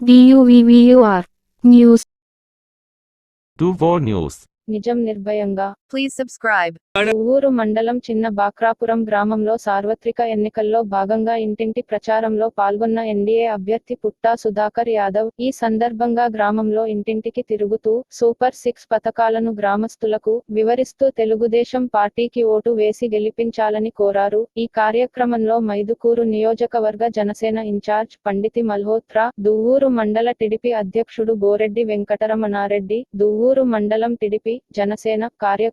DUVVUR News Duvo News. నిజం నిర్భయంగా Please subscribe ఊరు మండలం చిన్న బాక్రాపురం గ్రామంలో సార్వత్రిక ఎన్నికల్లో భాగంగా ఇంటింటి ప్రచారంలో పాల్గొన్న ఎన్డీఏ అభ్యర్థి పుట్టా సుధాకర్ యాదవ్ ఈ సందర్భంగా గ్రామంలో ఇంటింటికి తిరుగుతూ సూపర్ సిక్స్ పథకాలను గ్రామస్తులకు వివరిస్తూ తెలుగుదేశం పార్టీకి ఓటు వేసి గెలిపించాలని కోరారు. ఈ కార్యక్రమంలో మైదుకూరు నియోజకవర్గ జనసేన ఇన్ఛార్జ్ పండితి మల్హోత్రా దువ్వూరు మండల టిడిపి అధ్యక్షుడు బోరెడ్డి వెంకటరమణారెడ్డి దువ్వూరు మండలం టిడిపి జనసేన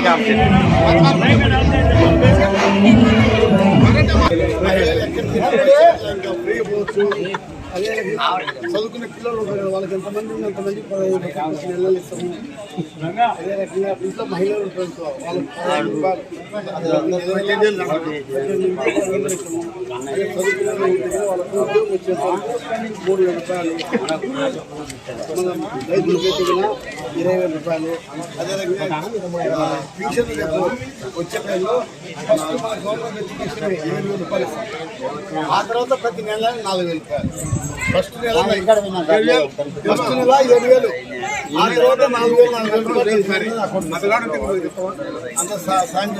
got it. చదువుకునే పిల్లలు వాళ్ళకి ఎంతమంది ఉంది అంతమంది నెలలు ఇస్తాము. అదే రకంగా ఇంట్లో మహిళలు ఉంటారు వాళ్ళకి చదువుకునే వాళ్ళకి ఉద్యోగం వచ్చేసరికి మూడు వేల రూపాయలు. మనం ఇరవై వేల రూపాయలు. అదే రకంగా ఆ, పింఛన్లు రేపు వచ్చే టైంలో ఫస్ట్ మన గవర్నమెంట్ ఎడ్యుకేషన్ ఏడు వేల రూపాయలు. ఆ తర్వాత ప్రతి నెల నాలుగు వేల రూపాయలు. ఫస్ట్ నెల. ఫస్ట్ నెల ఏడు వేలు. ఆ తర్వాత నాలుగు వేలు నాలుగు వేల రూపాయలు. అకౌంట్ అంత సాయం.